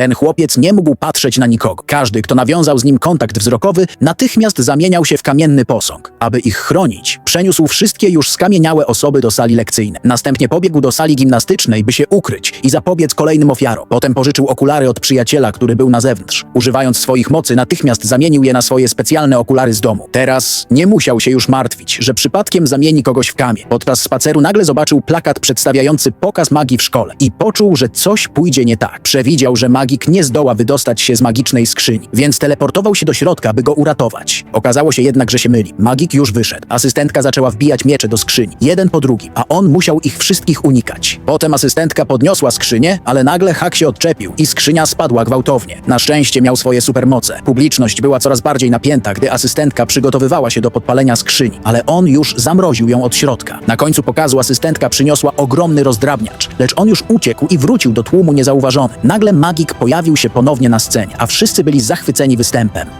Ten chłopiec nie mógł patrzeć na nikogo. Każdy, kto nawiązał z nim kontakt wzrokowy, natychmiast zamieniał się w kamienny posąg. Aby ich chronić, przeniósł wszystkie już skamieniałe osoby do sali lekcyjnej. Następnie pobiegł do sali gimnastycznej, by się ukryć i zapobiec kolejnym ofiarom. Potem pożyczył okulary od przyjaciela, który był na zewnątrz. Używając swoich mocy, natychmiast zamienił je na swoje specjalne okulary z domu. Teraz nie musiał się już martwić, że przypadkiem zamieni kogoś w kamień. Podczas spaceru nagle zobaczył plakat przedstawiający pokaz magii w szkole i poczuł, że coś pójdzie nie tak. Przewidział, że magik nie zdoła wydostać się z magicznej skrzyni, więc teleportował się do środka, by go uratować. Okazało się jednak, że się myli. Magik już wyszedł. Asystentka zaczęła wbijać miecze do skrzyni, jeden po drugim, a on musiał ich wszystkich unikać. Potem asystentka podniosła skrzynię, ale nagle hak się odczepił i skrzynia spadła gwałtownie. Na szczęście miał swoje supermoce. Publiczność była coraz bardziej napięta, gdy asystentka przygotowywała się do podpalenia skrzyni, ale on już zamroził ją od środka. Na końcu pokazu asystentka przyniosła ogromny rozdrabniacz, lecz on już uciekł i wrócił do tłumu niezauważony. Nagle magik pojawił się ponownie na scenie, a wszyscy byli zachwyceni występem.